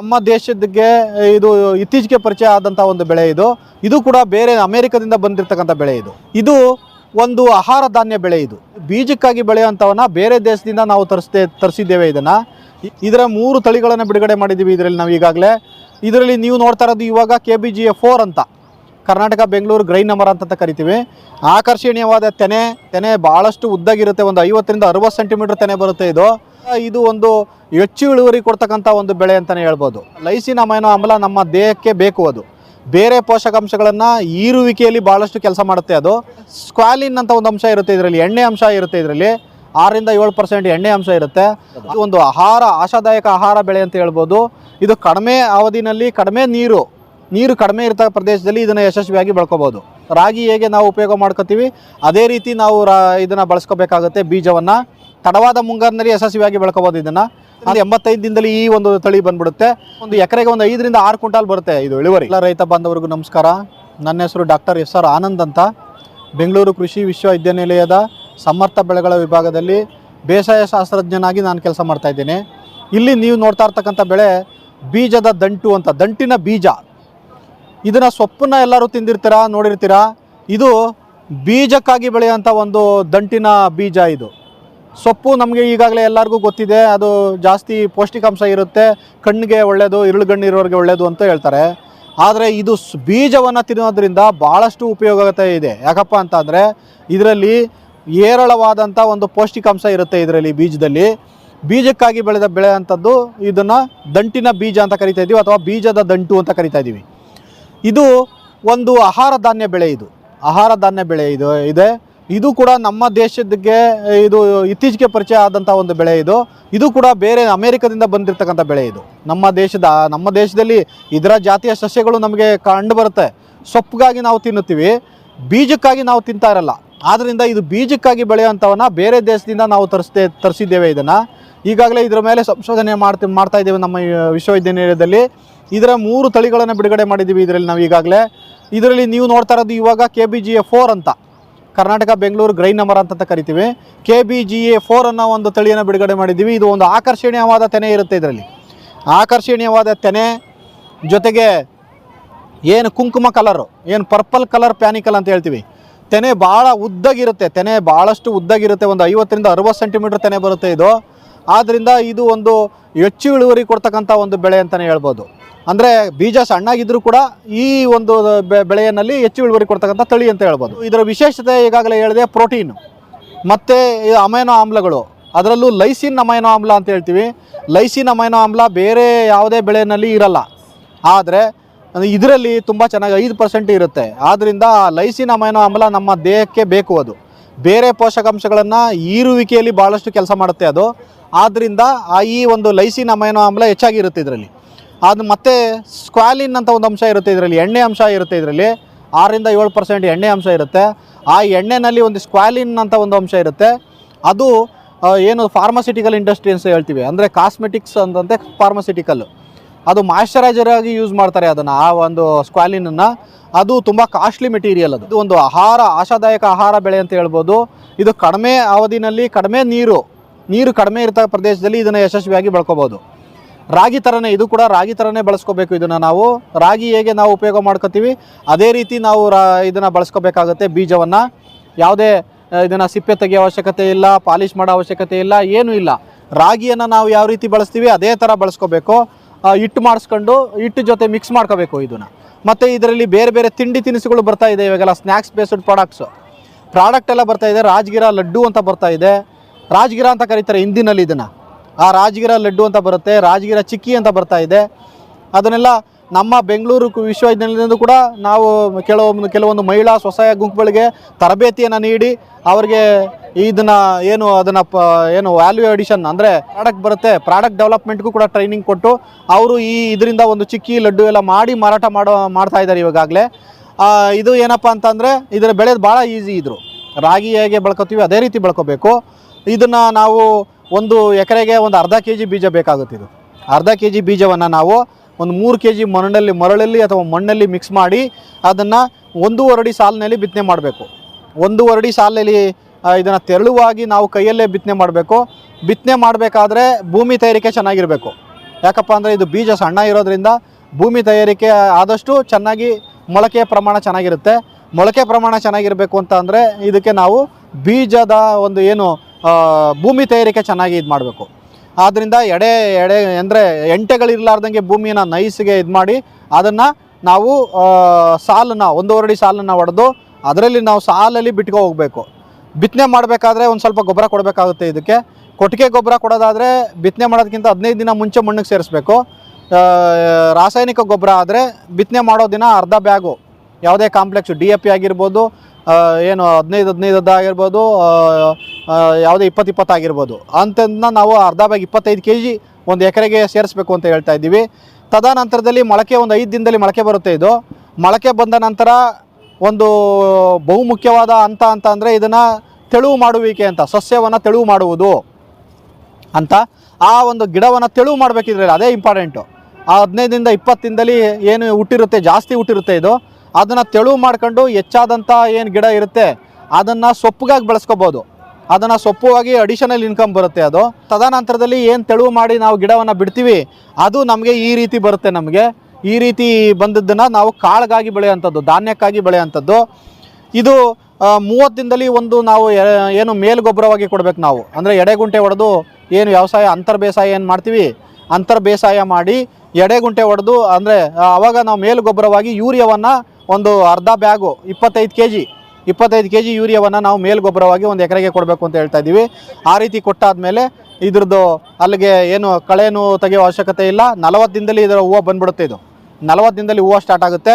ನಮ್ಮ ದೇಶಕ್ಕೆ ಇದು ಇತ್ತೀಚೆಗೆ ಪರಿಚಯ ಆದಂಥ ಒಂದು ಬೆಳೆ ಇದು. ಇದು ಕೂಡ ಬೇರೆ ಅಮೆರಿಕದಿಂದ ಬಂದಿರತಕ್ಕಂಥ ಬೆಳೆ ಇದು. ಇದು ಒಂದು ಆಹಾರ ಧಾನ್ಯ ಬೆಳೆ ಇದು. ಬೀಜಕ್ಕಾಗಿ ಬೆಳೆಯುವಂಥವನ್ನ ಬೇರೆ ದೇಶದಿಂದ ನಾವು ತರಿಸ್ತೇ ತರಿಸಿದ್ದೇವೆ ಇದನ್ನು. ಇದರ ಮೂರು ತಳಿಗಳನ್ನು ಬಿಡುಗಡೆ ಮಾಡಿದ್ದೀವಿ ಇದರಲ್ಲಿ ನಾವು ಈಗಾಗಲೇ. ಇದರಲ್ಲಿ ನೀವು ನೋಡ್ತಾ ಇರೋದು ಇವಾಗ K B G A four ಅಂತ. ಕರ್ನಾಟಕ, ಬೆಂಗಳೂರು ಗ್ರೈನ್ ನಂಬರ್ ಅಂತ ಕರಿತೀವಿ. ಆಕರ್ಷಣೀಯವಾದ ತೆನೆ ತೆನೆ ಭಾಳಷ್ಟು ಉದ್ದಾಗಿರುತ್ತೆ. ಒಂದು ಐವತ್ತರಿಂದ ಅರವತ್ತು ಸೆಂಟಿಮೀಟರ್ ತೆನೆ ಬರುತ್ತೆ ಇದು. ಇದು ಒಂದು ಹೆಚ್ಚು ಇಳುವರಿ ಕೊಡ್ತಕ್ಕಂಥ ಒಂದು ಬೆಳೆ ಅಂತಲೇ ಹೇಳ್ಬೋದು. ಲೈಸಿನ್ ಅಮೈನೋ ಆಮ್ಲ ನಮ್ಮ ದೇಹಕ್ಕೆ ಬೇಕು ಅದು. ಬೇರೆ ಪೋಷಕಾಂಶಗಳನ್ನು ಈರುವಿಕೆಯಲ್ಲಿ ಭಾಳಷ್ಟು ಕೆಲಸ ಮಾಡುತ್ತೆ ಅದು. ಸ್ಕ್ವಾಲಿನ್ ಅಂತ ಒಂದು ಅಂಶ ಇರುತ್ತೆ ಇದರಲ್ಲಿ, ಎಣ್ಣೆ ಅಂಶ ಇರುತ್ತೆ ಇದರಲ್ಲಿ. ಆರರಿಂದ ಏಳು ಪರ್ಸೆಂಟ್ ಎಣ್ಣೆ ಅಂಶ ಇರುತ್ತೆ. ಒಂದು ಆಹಾರ, ಆಶಾದಾಯಕ ಆಹಾರ ಬೆಳೆ ಅಂತ ಹೇಳ್ಬೋದು. ಇದು ಕಡಿಮೆ ಅವಧಿನಲ್ಲಿ ಕಡಿಮೆ ನೀರು ನೀರು ಕಡಿಮೆ ಇರ್ತ ಪ್ರದೇಶದಲ್ಲಿ ಇದನ್ನು ಯಶಸ್ವಿಯಾಗಿ ಬಳ್ಕೋಬೋದು. ರಾಗಿ ಹೇಗೆ ನಾವು ಉಪಯೋಗ ಮಾಡ್ಕೋತೀವಿ, ಅದೇ ರೀತಿ ನಾವು ರಾ, ಇದನ್ನು ಬಳಸ್ಕೋಬೇಕಾಗುತ್ತೆ ಬೀಜವನ್ನು. ತಡವಾದ ಮುಂಗಾರಿನಲ್ಲಿ ಯಶಸ್ವಿಯಾಗಿ ಬೆಳಕಬಹುದು ಇದನ್ನು. ಅದು ಎಂಬತ್ತೈದು ದಿನದಲ್ಲಿ ಈ ಒಂದು ತಳಿ ಬಂದ್ಬಿಡುತ್ತೆ. ಒಂದು ಎಕರೆಗೆ ಒಂದು ಐದರಿಂದ ಆರು ಕ್ವಿಂಟಾಲ್ ಬರುತ್ತೆ ಇದು ಇಳುವರಿ. ಎಲ್ಲ ರೈತ ಬಾಂಧವರಿಗೂ ನಮಸ್ಕಾರ. ನನ್ನ ಹೆಸರು ಡಾಕ್ಟರ್ ಎಸ್ ಆರ್ ಆನಂದ್ ಅಂತ. ಬೆಂಗಳೂರು ಕೃಷಿ ವಿಶ್ವವಿದ್ಯಾನಿಲಯದ ಸಮರ್ಥ ಬೆಳೆಗಳ ವಿಭಾಗದಲ್ಲಿ ಬೇಸಾಯ ಶಾಸ್ತ್ರಜ್ಞನಾಗಿ ನಾನು ಕೆಲಸ ಮಾಡ್ತಾ ಇದ್ದೀನಿ. ಇಲ್ಲಿ ನೀವು ನೋಡ್ತಾ ಇರ್ತಕ್ಕಂಥ ಬೆಳೆ ಬೀಜದ ದಂಟು ಅಂತ, ದಂಟಿನ ಬೀಜ. ಇದನ್ನ ಸೊಪ್ಪನ್ನ ಎಲ್ಲರೂ ತಿಂದಿರ್ತೀರಾ? ನೋಡಿರ್ತೀರಾ? ಇದು ಬೀಜಕ್ಕಾಗಿ ಬೆಳೆಯುವಂಥ ಒಂದು ದಂಟಿನ ಬೀಜ ಇದು. ಸೊಪ್ಪು ನಮಗೆ ಈಗಾಗಲೇ ಎಲ್ಲರಿಗೂ ಗೊತ್ತಿದೆ, ಅದು ಜಾಸ್ತಿ ಪೌಷ್ಟಿಕಾಂಶ ಇರುತ್ತೆ, ಕಣ್ಣಿಗೆ ಒಳ್ಳೆಯದು ಇರುಳುಗಣ್ಣು ಇರೋರಿಗೆ ಒಳ್ಳೆಯದು ಅಂತ ಹೇಳ್ತಾರೆ. ಆದರೆ ಇದು ಬೀಜವನ್ನು ತಿನ್ನೋದ್ರಿಂದ ಭಾಳಷ್ಟು ಉಪಯೋಗತೆ ಇದೆ. ಯಾಕಪ್ಪ ಅಂತಂದರೆ ಇದರಲ್ಲಿ ಏರಳವಾದಂಥ ಒಂದು ಪೌಷ್ಟಿಕಾಂಶ ಇರುತ್ತೆ ಇದರಲ್ಲಿ ಬೀಜದಲ್ಲಿ. ಬೀಜಕ್ಕಾಗಿ ಬೆಳೆದ ಬೆಳೆ ಅಂಥದ್ದು ಇದನ್ನು ದಂಟಿನ ಬೀಜ ಅಂತ ಕರಿತಾ ಇದ್ದೀವಿ ಅಥವಾ ಬೀಜದ ದಂಟು ಅಂತ ಕರಿತಾ ಇದ್ದೀವಿ ಇದು ಒಂದು ಆಹಾರ ಧಾನ್ಯ ಬೆಳೆ ಇದು. ಆಹಾರ ಧಾನ್ಯ ಬೆಳೆ ಇದು, ಇದೆ. ಇದು ಕೂಡ ನಮ್ಮ ದೇಶಕ್ಕೆ ಇದು ಇತ್ತೀಚೆಗೆ ಪರಿಚಯ ಆದಂಥ ಒಂದು ಬೆಳೆ ಇದು. ಇದು ಕೂಡ ಬೇರೆ ಅಮೆರಿಕದಿಂದ ಬಂದಿರತಕ್ಕಂಥ ಬೆಳೆ ಇದು. ನಮ್ಮ ದೇಶದ, ನಮ್ಮ ದೇಶದಲ್ಲಿ ಇದರ ಜಾತಿಯ ಸಸ್ಯಗಳು ನಮಗೆ ಕಂಡು ಬರುತ್ತೆ. ಸೊಪ್ಪಿಗಾಗಿ ನಾವು ತಿನ್ನುತ್ತೀವಿ, ಬೀಜಕ್ಕಾಗಿ ನಾವು ತಿಂತಾ ಇರಲ್ಲ. ಆದ್ದರಿಂದ ಇದು ಬೀಜಕ್ಕಾಗಿ ಬೆಳೆಯುವಂಥವನ್ನ ಬೇರೆ ದೇಶದಿಂದ ನಾವು ತರಿಸ್ತೇ ತರಿಸಿದ್ದೇವೆ ಇದನ್ನು. ಈಗಾಗಲೇ ಇದರ ಮೇಲೆ ಸಂಶೋಧನೆ ಮಾಡ್ತಿ, ಮಾಡ್ತಾ ಇದ್ದೇವೆ ನಮ್ಮ ವಿಶ್ವವಿದ್ಯಾನಿಲಯದಲ್ಲಿ. ಇದರ ಮೂರು ತಳಿಗಳನ್ನು ಬಿಡುಗಡೆ ಮಾಡಿದ್ದೀವಿ ಇದರಲ್ಲಿ ನಾವು ಈಗಾಗಲೇ. ಇದರಲ್ಲಿ ನೀವು ನೋಡ್ತಾ ಇರೋದು ಇವಾಗ K B G A four ಅಂತ. ಕರ್ನಾಟಕ, ಬೆಂಗಳೂರು ಗ್ರೈನ್ ನಂಬರ್ ಅಂತ ಕರಿತೀವಿ. K B G A four ಅನ್ನೋ ಒಂದು ತಳಿಯನ್ನು ಬಿಡುಗಡೆ ಮಾಡಿದ್ದೀವಿ. ಇದು ಒಂದು ಆಕರ್ಷಣೀಯವಾದ ತೆನೆ ಇರುತ್ತೆ ಇದರಲ್ಲಿ. ಆಕರ್ಷಣೀಯವಾದ ತೆನೆ ಜೊತೆಗೆ ಏನು ಕುಂಕುಮ ಕಲರು ಏನು ಪರ್ಪಲ್ ಕಲರ್ ಪ್ಯಾನಿಕಲ್ ಅಂತ ಹೇಳ್ತೀವಿ. ತೆನೆ ಭಾಳ ಉದ್ದಗಿರುತ್ತೆ, ತೆನೆ ಭಾಳಷ್ಟು ಉದ್ದಗಿರುತ್ತೆ. ಒಂದು ಐವತ್ತರಿಂದ ಅರುವತ್ತು ಸೆಂಟಿಮೀಟ್ರ್ ತೆನೆ ಬರುತ್ತೆ ಇದು. ಆದ್ದರಿಂದ ಇದು ಒಂದು ಹೆಚ್ಚು ಇಳುವರಿ ಕೊಡ್ತಕ್ಕಂಥ ಒಂದು ಬೆಳೆ ಅಂತಲೇ ಹೇಳ್ಬೋದು. ಅಂದರೆ ಬೀಜ ಸಣ್ಣಾಗಿದ್ದರೂ ಕೂಡ ಈ ಒಂದು ಬೆಳೆಯಲ್ಲಿ ಹೆಚ್ಚು ಇಳುವರಿ ಕೊಡ್ತಕ್ಕಂಥ ತಳಿ ಅಂತ ಹೇಳ್ಬೋದು. ಇದರ ವಿಶೇಷತೆ ಈಗಾಗಲೇ ಹೇಳಿದೆ ಪ್ರೋಟೀನು. ಮತ್ತು ಅಮೈನೋ ಆಮ್ಲಗಳು. ಅದರಲ್ಲೂ ಲೈಸಿನ್ ಅಮೈನೋ ಆಮ್ಲ ಅಂತ ಹೇಳ್ತೀವಿ. ಲೈಸಿನ್ ಅಮೈನೋ ಆಮ್ಲ ಬೇರೆ ಯಾವುದೇ ಬೆಳೆಯಲ್ಲಿ ಇರಲ್ಲ. ಆದರೆ ಇದರಲ್ಲಿ ತುಂಬ ಚೆನ್ನಾಗಿ ಐದು ಪರ್ಸೆಂಟ್ ಇರುತ್ತೆ. ಆದ್ದರಿಂದ ಲೈಸಿನ್ ಅಮೈನೋ ಆಮ್ಲ ನಮ್ಮ ದೇಹಕ್ಕೆ ಬೇಕು ಅದು. ಬೇರೆ ಪೋಷಕಾಂಶಗಳನ್ನು ಈರುವಿಕೆಯಲ್ಲಿ ಭಾಳಷ್ಟು ಕೆಲಸ ಮಾಡುತ್ತೆ ಅದು. ಆದ್ದರಿಂದ ಆ ಈ ಒಂದು ಲೈಸಿನ್ ಅಮೈನೋ ಆಮ್ಲ ಹೆಚ್ಚಾಗಿರುತ್ತೆ ಇದರಲ್ಲಿ. ಅದು ಮತ್ತೆ ಸ್ಕ್ವಾಲಿನ್ ಅಂತ ಒಂದು ಅಂಶ ಇರುತ್ತೆ ಇದರಲ್ಲಿ, ಎಣ್ಣೆ ಅಂಶ ಇರುತ್ತೆ ಇದರಲ್ಲಿ. ಆರರಿಂದ ಏಳು ಪರ್ಸೆಂಟ್ ಎಣ್ಣೆ ಅಂಶ ಇರುತ್ತೆ. ಆ ಎಣ್ಣೆನಲ್ಲಿ ಒಂದು ಸ್ಕ್ವಾಲಿನ್ ಅಂತ ಒಂದು ಅಂಶ ಇರುತ್ತೆ. ಅದು ಏನು ಫಾರ್ಮಸಿಟಿಕಲ್ ಇಂಡಸ್ಟ್ರಿ ಅಂತ ಹೇಳ್ತೀವಿ. ಅಂದರೆ ಕಾಸ್ಮೆಟಿಕ್ಸ್ ಅಂತಂತೆ ಫಾರ್ಮಸಿಟಿಕಲ್ ಅದು ಮಾಯಶ್ಚರೈಸರ್ ಆಗಿ ಯೂಸ್ ಮಾಡ್ತಾರೆ ಅದನ್ನು, ಆ ಒಂದು ಸ್ಕ್ವಾಲಿನನ್ನು ಅದು ತುಂಬ ಕಾಸ್ಟ್ಲಿ ಮೆಟೀರಿಯಲ್ ಅದು. ಇದು ಒಂದು ಆಹಾರ, ಆಶಾದಾಯಕ ಆಹಾರ ಬೆಳೆ ಅಂತ ಹೇಳ್ಬೋದು. ಇದು ಕಡಿಮೆ ಅವಧಿನಲ್ಲಿ ಕಡಿಮೆ ನೀರು ನೀರು ಕಡಿಮೆ ಇರತ ಪ್ರದೇಶದಲ್ಲಿ ಇದನ್ನು ಯಶಸ್ವಿಯಾಗಿ ಬೆಳ್ಕೋಬೋದು. ರಾಗಿ ಥರನೇ ಇದು ಕೂಡ ರಾಗಿ ಥರನೇ ಬಳಸ್ಕೋಬೇಕು ಇದನ್ನು ನಾವು. ರಾಗಿ ಹೇಗೆ ನಾವು ಉಪಯೋಗ ಮಾಡ್ಕೋತೀವಿ? ಅದೇ ರೀತಿ ನಾವು ರಾ, ಇದನ್ನು ಬಳಸ್ಕೋಬೇಕಾಗುತ್ತೆ ಬೀಜವನ್ನು. ಯಾವುದೇ ಇದನ್ನು ಸಿಪ್ಪೆ ತೆಗೆಯೋ ಅವಶ್ಯಕತೆ ಇಲ್ಲ ಪಾಲಿಷ್ ಮಾಡೋ ಅವಶ್ಯಕತೆ ಇಲ್ಲ, ಏನೂ ಇಲ್ಲ. ರಾಗಿಯನ್ನು ನಾವು ಯಾವ ರೀತಿ ಬಳಸ್ತೀವಿ, ಅದೇ ಥರ ಬಳಸ್ಕೋಬೇಕು. ಹಿಟ್ಟು ಮಾಡಿಸ್ಕೊಂಡು ಹಿಟ್ಟು ಜೊತೆ ಮಿಕ್ಸ್ ಮಾಡ್ಕೋಬೇಕು ಇದನ್ನು. ಮತ್ತು ಇದರಲ್ಲಿ ಬೇರೆ ಬೇರೆ ತಿಂಡಿ ತಿನಿಸುಗಳು ಬರ್ತಾ ಇದೆ, ಇವಾಗೆಲ್ಲ ಸ್ನ್ಯಾಕ್ಸ್ ಬೇಸ್ಡ್ ಪ್ರಾಡಕ್ಟ್ಸು ಪ್ರಾಡಕ್ಟ್ ಎಲ್ಲ ಬರ್ತಾ ಇದೆ, ರಾಜ್ಗಿರ ಲಡ್ಡು ಅಂತ ಬರ್ತಾ ಇದೆ. ರಾಜ್ಗಿರ ಅಂತ ಕರೀತಾರೆ ಹಿಂದಿನಲ್ಲಿ ಇದನ್ನು. ಆ ರಾಜ್ಗಿರ ಲಡ್ಡು ಅಂತ ಬರುತ್ತೆ, ರಾಜ್ಗಿರ ಚಿಕ್ಕಿ ಅಂತ ಬರ್ತಾ ಇದೆ. ಅದನ್ನೆಲ್ಲ ನಮ್ಮ ಬೆಂಗಳೂರು ವಿಶ್ವವಿದ್ಯಾನಿಲಯದಿಂದ ಕೂಡ ನಾವು ಕೆಲವೊಂದು ಕೆಲವೊಂದು ಮಹಿಳಾ ಸ್ವಸಹಾಯ ಗುಂಪುಗಳಿಗೆ ತರಬೇತಿಯನ್ನು ನೀಡಿ ಅವರಿಗೆ ಇದನ್ನು ಏನು ಅದನ್ನು ಪ, ಏನು ವ್ಯಾಲ್ಯೂ ಅಡಿಷನ್ ಅಂದರೆ ಪ್ರಾಡಕ್ಟ್ ಬರುತ್ತೆ ಪ್ರಾಡಕ್ಟ್ ಡೆವಲಪ್ಮೆಂಟ್ಗೂ ಕೂಡ ಟ್ರೈನಿಂಗ್ ಕೊಟ್ಟು ಅವರು ಈ ಇದರಿಂದ ಒಂದು ಚಿಕ್ಕಿ ಲಡ್ಡು ಎಲ್ಲ ಮಾಡಿ ಮಾರಾಟ ಮಾಡೋ, ಮಾಡ್ತಾ ಇದ್ದಾರೆ ಇವಾಗಲೇ ಇದು ಏನಪ್ಪ ಅಂತಂದರೆ ಇದರ ಬೆಳೆದು ಭಾಳ ಈಸಿ ಇದ್ರು. ರಾಗಿ ಹೇಗೆ ಬೆಳ್ಕೊತೀವಿ ಅದೇ ರೀತಿ ಬೆಳ್ಕೊಬೇಕು. ಇದನ್ನು ನಾವು ಒಂದು ಎಕರೆಗೆ ಒಂದು ಅರ್ಧ ಕೆ ಜಿ ಬೀಜ ಬೇಕಾಗುತ್ತೆ ಇದು. ಅರ್ಧ ಕೆ ಜಿ ಬೀಜವನ್ನು ನಾವು ಒಂದು ಮೂರು ಕೆ ಜಿ ಮರಳಲ್ಲಿ ಮರಳಲ್ಲಿ ಅಥವಾ ಮಣ್ಣಲ್ಲಿ ಮಿಕ್ಸ್ ಮಾಡಿ ಅದನ್ನು ಒಂದೂವರೆ ಅಡಿ ಸಾಲಿನಲ್ಲಿ ಬಿತ್ತನೆ ಮಾಡಬೇಕು. ಒಂದೂವರೆ ಅಡಿ ಸಾಲಿನಲ್ಲಿ ಇದನ್ನು ತೆರಳುವಾಗಿ ನಾವು ಕೈಯಲ್ಲೇ ಬಿತ್ತನೆ ಮಾಡಬೇಕು. ಬಿತ್ತನೆ ಮಾಡಬೇಕಾದ್ರೆ ಭೂಮಿ ತಯಾರಿಕೆ ಚೆನ್ನಾಗಿರಬೇಕು. ಯಾಕಪ್ಪ ಅಂದರೆ ಇದು ಬೀಜ ಸಣ್ಣ ಇರೋದ್ರಿಂದ ಭೂಮಿ ತಯಾರಿಕೆ ಆದಷ್ಟು ಚೆನ್ನಾಗಿ ಮೊಳಕೆ ಪ್ರಮಾಣ ಚೆನ್ನಾಗಿರುತ್ತೆ. ಮೊಳಕೆ ಪ್ರಮಾಣ ಚೆನ್ನಾಗಿರಬೇಕು ಅಂತ ಅಂದರೆ ಇದಕ್ಕೆ ನಾವು ಬೀಜದ ಒಂದು ಏನು ಭೂಮಿ ತಯಾರಿಕೆ ಚೆನ್ನಾಗಿ ಇದು ಮಾಡಬೇಕು ಆದ್ದರಿಂದ ಎಡೆ ಎಡೆ ಅಂದರೆ ಎಂಟೆಗಳಿರ್ಲಾರ್ದಂಗೆ ಭೂಮಿಯನ್ನು ನೈಸ್ಗೆ ಇದು ಮಾಡಿ ಅದನ್ನು ನಾವು ಸಾಲನ್ನ ಒಂದೂವರೆ ಸಾಲನ್ನು ಹೊಡೆದು ಅದರಲ್ಲಿ ನಾವು ಸಾಲಲ್ಲಿ ಬಿಟ್ಕೊ ಹೋಗಬೇಕು. ಬಿತ್ತನೆ ಮಾಡಬೇಕಾದ್ರೆ ಒಂದು ಸ್ವಲ್ಪ ಗೊಬ್ಬರ ಕೊಡಬೇಕಾಗುತ್ತೆ ಇದಕ್ಕೆ. ಕೊಟ್ಟಿಗೆ ಗೊಬ್ಬರ ಕೊಡೋದಾದರೆ ಬಿತ್ತನೆ ಮಾಡೋದಕ್ಕಿಂತ ಹದಿನೈದು ದಿನ ಮುಂಚೆ ಮಣ್ಣಿಗೆ ಸೇರಿಸ್ಬೇಕು. ರಾಸಾಯನಿಕ ಗೊಬ್ಬರ ಆದರೆ ಬಿತ್ತನೆ ಮಾಡೋ ದಿನ ಅರ್ಧ ಬ್ಯಾಗು. ಯಾವುದೇ ಕಾಂಪ್ಲೆಕ್ಸು, ಡಿ ಎ ಪಿ ಆಗಿರ್ಬೋದು ಏನು ಹದಿನೈದು ಹದಿನೈದು ಆಗಿರ್ಬೋದು ಯಾವುದೇ ಇಪ್ಪತ್ತು ಇಪ್ಪತ್ತು ಆಗಿರ್ಬೋದು. ಅಂಥದ್ದನ್ನ ನಾವು ಅರ್ಧ ಬ್ಯಾಗ್ ಇಪ್ಪತ್ತೈದು ಕೆ ಜಿ ಒಂದು ಎಕರೆಗೆ ಸೇರಿಸ್ಬೇಕು ಅಂತ ಹೇಳ್ತಾ ಇದ್ದೀವಿ. ತದನಂತರದಲ್ಲಿ ಮೊಳಕೆ ಒಂದು ಐದು ದಿನದಲ್ಲಿ ಮೊಳಕೆ ಬರುತ್ತೆ ಇದು. ಮೊಳಕೆ ಬಂದ ನಂತರ ಒಂದು ಬಹುಮುಖ್ಯವಾದ ಹಂತ ಅಂತ ಅಂದರೆ ಇದನ್ನು ತೆಳುವು ಮಾಡುವಿಕೆ ಅಂತ, ಸಸ್ಯವನ್ನು ತೆಳುವು ಮಾಡುವುದು ಅಂತ. ಆ ಒಂದು ಗಿಡವನ್ನು ತೆಳುವು ಮಾಡಬೇಕಿದ್ರೆ ಅದೇ ಇಂಪಾರ್ಟೆಂಟು ಆ ಹದಿನೈದರಿಂದ ಇಪ್ಪತ್ತು ದಿನದಲ್ಲಿ ಏನು ಹುಟ್ಟಿರುತ್ತೆ, ಜಾಸ್ತಿ ಹುಟ್ಟಿರುತ್ತೆ ಇದು. ಅದನ್ನು ತೆಳು ಮಾಡ್ಕೊಂಡು ಹೆಚ್ಚಾದಂಥ ಏನು ಗಿಡ ಇರುತ್ತೆ, ಅದನ್ನು ಸೊಪ್ಪುಗಾಗಿ ಬೆಳೆಸ್ಕೋಬೋದು. ಅದನ್ನು ಸೊಪ್ಪುವಾಗಿ ಅಡಿಷನಲ್ ಇನ್ಕಮ್ ಬರುತ್ತೆ ಅದು. ತದನಂತರದಲ್ಲಿ ಏನು ತೆಳುವು ಮಾಡಿ ನಾವು ಗಿಡವನ್ನು ಬಿಡ್ತೀವಿ, ಅದು ನಮಗೆ ಈ ರೀತಿ ಬರುತ್ತೆ ನಮಗೆ. ಈ ರೀತಿ ಬಂದದ್ದನ್ನು ನಾವು ಕಾಳಿಗಾಗಿ ಬೆಳೆಯುವಂಥದ್ದು, ಧಾನ್ಯಕ್ಕಾಗಿ ಬೆಳೆಯುವಂಥದ್ದು. ಇದು ಮೂವತ್ತು ದಿನದಲ್ಲಿ ಒಂದು ನಾವು ಏನು ಮೇಲ್ಗೊಬ್ಬರವಾಗಿ ಕೊಡಬೇಕು ಕೊಡ್ಬೇಕು ನಾವು. ಅಂದರೆ ಎಡೆಗುಂಟೆ ಹೊಡೆದು ಏನು ವ್ಯವಸಾಯ, ಅಂತರ್ ಬೇಸಾಯ ಏನು ಮಾಡ್ತೀವಿ, ಅಂತರ್ ಬೇಸಾಯ ಮಾಡಿ ಎಡೆಗುಂಟೆ ಹೊಡೆದು ಅಂದರೆ ಆವಾಗ ನಾವು ಮೇಲ್ಗೊಬ್ಬರವಾಗಿ ಯೂರಿಯಾವನ್ನು ಒಂದು ಅರ್ಧ ಬ್ಯಾಗು ಇಪ್ಪತ್ತೈದು ಕೆ ಜಿ ಇಪ್ಪತ್ತೈದು ಕೆ ಜಿ ಯೂರಿಯಾವನ್ನು ನಾವು ಮೇಲ್ಗೊಬ್ಬರವಾಗಿ ಒಂದು ಎಕರೆಗೆ ಕೊಡಬೇಕು ಅಂತ ಹೇಳ್ತಾ ಇದ್ದೀವಿ. ಆ ರೀತಿ ಕೊಟ್ಟಾದಮೇಲೆ ಇದ್ರದ್ದು ಅಲ್ಲಿಗೆ ಏನು ಕಳೆನೂ ತೆಗೆಯೋ ಅವಶ್ಯಕತೆ ಇಲ್ಲ. ನಲವತ್ತು ದಿನದಲ್ಲಿ ಇದರ ಹೂವು ಬಂದ್ಬಿಡುತ್ತೆ ಇದು. ನಲವತ್ತು ದಿನದಲ್ಲಿ ಹೂವು ಸ್ಟಾರ್ಟ್ ಆಗುತ್ತೆ.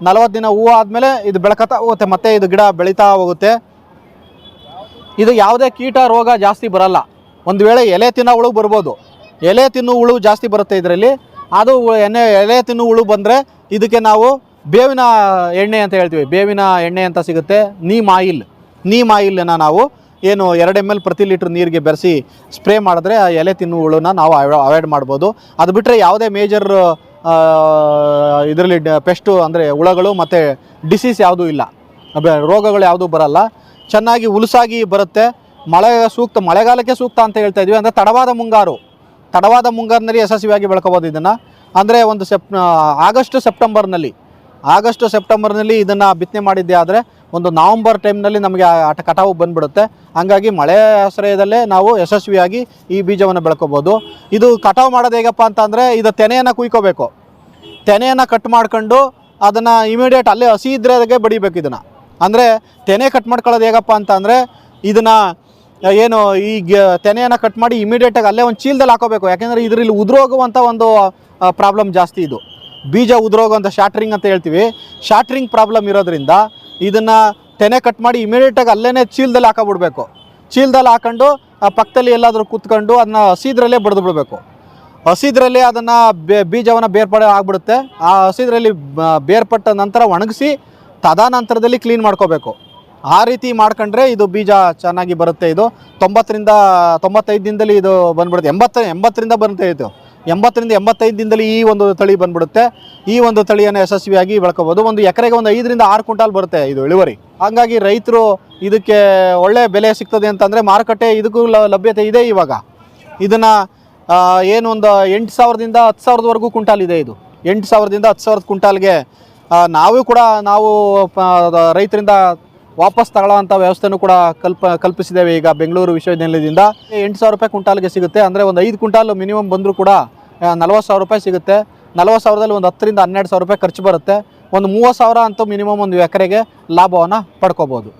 ನಲವತ್ತು ದಿನ ಹೂವು ಆದಮೇಲೆ ಇದು ಬೆಳಕತ್ತಾ ಹೋಗುತ್ತೆ. ಮತ್ತೆ ಇದು ಗಿಡ ಬೆಳೀತಾ ಹೋಗುತ್ತೆ. ಇದು ಯಾವುದೇ ಕೀಟ ರೋಗ ಜಾಸ್ತಿ ಬರಲ್ಲ. ಒಂದು ವೇಳೆ ಎಲೆ ತಿನ್ನೋ ಹುಳು ಬರ್ಬೋದು. ಎಲೆ ತಿನ್ನು ಹುಳು ಜಾಸ್ತಿ ಬರುತ್ತೆ ಇದರಲ್ಲಿ. ಅದು ಎಣ್ಣೆ ಎಲೆ ತಿನ್ನು ಹುಳು ಬಂದರೆ ಇದಕ್ಕೆ ನಾವು ಬೇವಿನ ಎಣ್ಣೆ ಅಂತ ಹೇಳ್ತೀವಿ. ಬೇವಿನ ಎಣ್ಣೆ ಅಂತ ಸಿಗುತ್ತೆ. ನೀಮ್ ಆಯಿಲ್ ನೀಮ್ ಮಾಯಿಲನ್ನು ನಾವು ಏನು ಎರಡು ಎಂ ಎಲ್ ಪ್ರತಿ ಲೀಟ್ರ್ ನೀರಿಗೆ ಬೆರೆಸಿ ಸ್ಪ್ರೇ ಮಾಡಿದ್ರೆ ಆ ಎಲೆ ತಿನ್ನು ಹುಳುನ ನಾವು ಅವಾಯ್ಡ್ ಮಾಡ್ಬೋದು. ಅದು ಬಿಟ್ಟರೆ ಯಾವುದೇ ಮೇಜರ್ ಇದರಲ್ಲಿ ಪೆಸ್ಟು ಅಂದರೆ ಹುಳಗಳು ಮತ್ತು ಡಿಸೀಸ್ ಯಾವುದೂ ಇಲ್ಲ. ರೋಗಗಳು ಯಾವುದೂ ಬರಲ್ಲ. ಚೆನ್ನಾಗಿ ಉಲುಸಾಗಿ ಬರುತ್ತೆ. ಮಳೆ ಸೂಕ್ತ, ಮಳೆಗಾಲಕ್ಕೆ ಸೂಕ್ತ ಅಂತ ಹೇಳ್ತಾ ಇದ್ವಿ. ಅಂದರೆ ತಡವಾದ ಮುಂಗಾರು. ತಡವಾದ ಮುಂಗಾರಿನಲ್ಲಿ ಯಶಸ್ವಿಯಾಗಿ ಬೆಳ್ಕೋಬೋದು ಇದನ್ನು. ಅಂದರೆ ಒಂದು ಸೆಪ್ ಆಗಸ್ಟ್ ಸೆಪ್ಟೆಂಬರ್ನಲ್ಲಿ ಆಗಸ್ಟ್ ಸೆಪ್ಟೆಂಬರ್ನಲ್ಲಿ ಇದನ್ನು ಬಿತ್ತನೆ ಮಾಡಿದ್ದೆ. ಆದರೆ ಒಂದು ನವಂಬರ್ ಟೈಮ್ನಲ್ಲಿ ನಮಗೆ ಆಟ ಕಟಾವು ಬಂದ್ಬಿಡುತ್ತೆ. ಹಂಗಾಗಿ ಮಳೆ ಆಶ್ರಯದಲ್ಲೇ ನಾವು ಯಶಸ್ವಿಯಾಗಿ ಈ ಬೀಜವನ್ನು ಬೆಳ್ಕೋಬೋದು. ಇದು ಕಟಾವು ಮಾಡೋದು ಹೇಗಪ್ಪ ಅಂತಂದರೆ ಇದು ತೆನೆಯನ್ನು ಕುಯ್ಕೋಬೇಕು. ತೆನೆಯನ್ನು ಕಟ್ ಮಾಡ್ಕೊಂಡು ಅದನ್ನು ಇಮಿಡಿಯೇಟ್ ಅಲ್ಲೇ ಹಸಿ ಇದ್ರಾಗೆ ಬಡಿಬೇಕು ಇದನ್ನು. ಅಂದರೆ ತೆನೆ ಕಟ್ ಮಾಡ್ಕೊಳ್ಳೋದು ಹೇಗಪ್ಪ ಅಂತ ಅಂದರೆ ಇದನ್ನು ಏನು ಈ ತೆನೆಯನ್ನು ಕಟ್ ಮಾಡಿ ಇಮಿಡಿಯೇಟಾಗಿ ಅಲ್ಲೇ ಒಂದು ಚೀಲದಲ್ಲಿ ಹಾಕೋಬೇಕು. ಯಾಕೆಂದರೆ ಇದರಲ್ಲಿ ಉದುರೋಗುವಂಥ ಒಂದು ಪ್ರಾಬ್ಲಮ್ ಜಾಸ್ತಿ ಇದು. ಬೀಜ ಉದುರೋಗುವಂಥ ಶಾಟ್ರಿಂಗ್ ಅಂತ ಹೇಳ್ತೀವಿ. ಶಾಟ್ರಿಂಗ್ ಪ್ರಾಬ್ಲಮ್ ಇರೋದ್ರಿಂದ ಇದನ್ನು ತೆನೆ ಕಟ್ ಮಾಡಿ ಇಮಿಡಿಯೇಟಾಗಿ ಅಲ್ಲೇ ಚೀಲದಲ್ಲಿ ಹಾಕೋಬಿಡ್ಬೇಕು. ಚೀಲದಲ್ಲಿ ಹಾಕೊಂಡು ಆ ಪಕ್ಕದಲ್ಲಿ ಎಲ್ಲಾದರೂ ಕುತ್ಕೊಂಡು ಅದನ್ನ ಹಸಿದ್ರಲ್ಲೇ ಬಡ್ದು ಬಿಡಬೇಕು. ಹಸಿದ್ರಲ್ಲಿ ಅದನ್ನು ಬೀಜವನ್ನು ಬೇರ್ಪಡೆ ಆಗಿಬಿಡುತ್ತೆ. ಆ ಹಸಿದ್ರಲ್ಲಿ ಬೇರ್ಪಟ್ಟ ನಂತರ ಒಣಗಿಸಿ ತದಾನಂತರದಲ್ಲಿ ಕ್ಲೀನ್ ಮಾಡ್ಕೋಬೇಕು. ಆ ರೀತಿ ಮಾಡ್ಕೊಂಡ್ರೆ ಇದು ಬೀಜ ಚೆನ್ನಾಗಿ ಬರುತ್ತೆ ಇದು. ತೊಂಬತ್ತರಿಂದ ತೊಂಬತ್ತೈದು ದಿನದಲ್ಲಿ ಇದು ಬಂದ್ಬಿಡುತ್ತೆ. ಎಂಬತ್ತು ಎಂಬತ್ತರಿಂದ ಬರುತ್ತೆ ಇದು. ಎಂಬತ್ತರಿಂದ ಎಂಬತ್ತೈದು ದಿನದಲ್ಲಿ ಈ ಒಂದು ತಳಿ ಬಂದ್ಬಿಡುತ್ತೆ. ಈ ಒಂದು ತಳಿಯನ್ನು ಯಶಸ್ವಿಯಾಗಿ ಬೆಳ್ಕೋಬೋದು. ಒಂದು ಎಕರೆಗೆ ಒಂದು ಐದರಿಂದ ಆರು ಕ್ವಿಂಟಾಲ್ ಬರುತ್ತೆ ಇದು ಇಳುವರಿ. ಹಾಗಾಗಿ ರೈತರು ಇದಕ್ಕೆ ಒಳ್ಳೆ ಬೆಲೆ ಸಿಗ್ತದೆ ಅಂತಂದರೆ ಮಾರುಕಟ್ಟೆ ಇದಕ್ಕೂ ಲಭ್ಯತೆ ಇದೆ ಇವಾಗ. ಇದನ್ನು ಏನು ಒಂದು ಎಂಟು ಸಾವಿರದಿಂದ ಹತ್ತು ಸಾವಿರದವರೆಗೂ ಕುಂಟಾಲ್ ಇದೆ ಇದು. ಎಂಟು ಸಾವಿರದಿಂದ ಹತ್ತು ಸಾವಿರದ ಕುಂಟಾಲ್ಗೆ ನಾವು ಕೂಡ ನಾವು ರೈತರಿಂದ ವಾಪಸ್ ತಗೊಳ್ಳೋವಂಥ ವ್ಯವಸ್ಥೆನೂ ಕೂಡ ಕಲ್ಪ, ಕಲ್ಪಿಸಿದ್ದೇವೆ ಈಗ ಬೆಂಗಳೂರು ವಿಶ್ವವಿದ್ಯಾನಿಲಯದಿಂದ. ಎಂಟು ಸಾವಿರ ರೂಪಾಯಿ ಕುಂಟಾಲ್ಗೆ ಸಿಗುತ್ತೆ. ಅಂದರೆ ಒಂದು ಐದು ಕುಂಟಾಲ್ ಮಿನಿಮಮ್ ಬಂದರೂ ಕೂಡ ನಲ್ವತ್ತು ಸಾವಿರ ರೂಪಾಯಿ ಸಿಗುತ್ತೆ. ನಲ್ವತ್ತು ಸಾವಿರದಲ್ಲಿ ಒಂದು ಹತ್ತರಿಂದ ಹನ್ನೆರಡು ಸಾವಿರ ರೂಪಾಯಿ ಖರ್ಚು ಬರುತ್ತೆ. ಒಂದು ಮೂವತ್ತು ಸಾವಿರ ಅಂತೂ ಮಿನಿಮಮ್ ಒಂದು ಎಕರೆಗೆ ಲಾಭವನ್ನು ಪಡ್ಕೋಬೋದು.